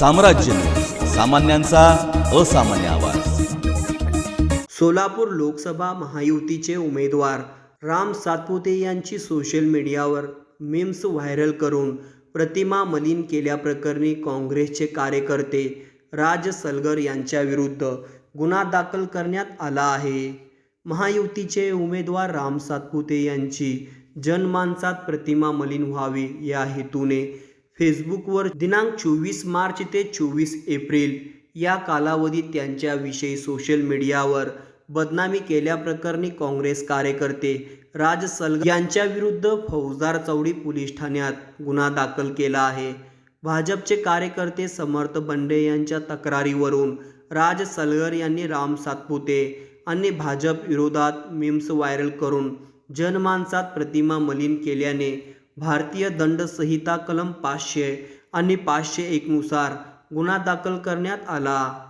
साम्राज्य. सामान्यांचा असामान्य आवाज. सोलापूर लोकसभा महायुतीचे उमेदवार राम सातपुते यांची सोशल मीडियावर मीम्स व्हायरल करून प्रतिमा मलिन केल्याप्रकरणी काँग्रेसचे कार्यकर्ते राज सलगर यांच्याविरुद्ध गुन्हा दाखल करण्यात आला आहे. महायुतीचे उमेदवार राम सातपुते यांची जनमानसात प्रतिमा मलिन व्हावी या हेतूने फेसबुकवर दिनांक चोवीस मार्च ते चोवीस एप्रिल या कालावधीत त्यांच्याविषयी सोशल मीडियावर बदनामी केल्याप्रकरणी काँग्रेस कार्यकर्ते राज सलग यांच्याविरुद्ध फौजदार चौडी पोलीस ठाण्यात गुन्हा दाखल केला आहे. भाजपचे कार्यकर्ते समर्थ बंडे यांच्या तक्रारीवरून राज सलगर यांनी राम सातपुते आणि भाजप विरोधात मीम्स व्हायरल करून जनमानसात प्रतिमा मलिन केल्याने भारतीय दंड संहिता कलम पाचशे आणि पाचशे एकनुसार गुन्हा दाखल करण्यात आला.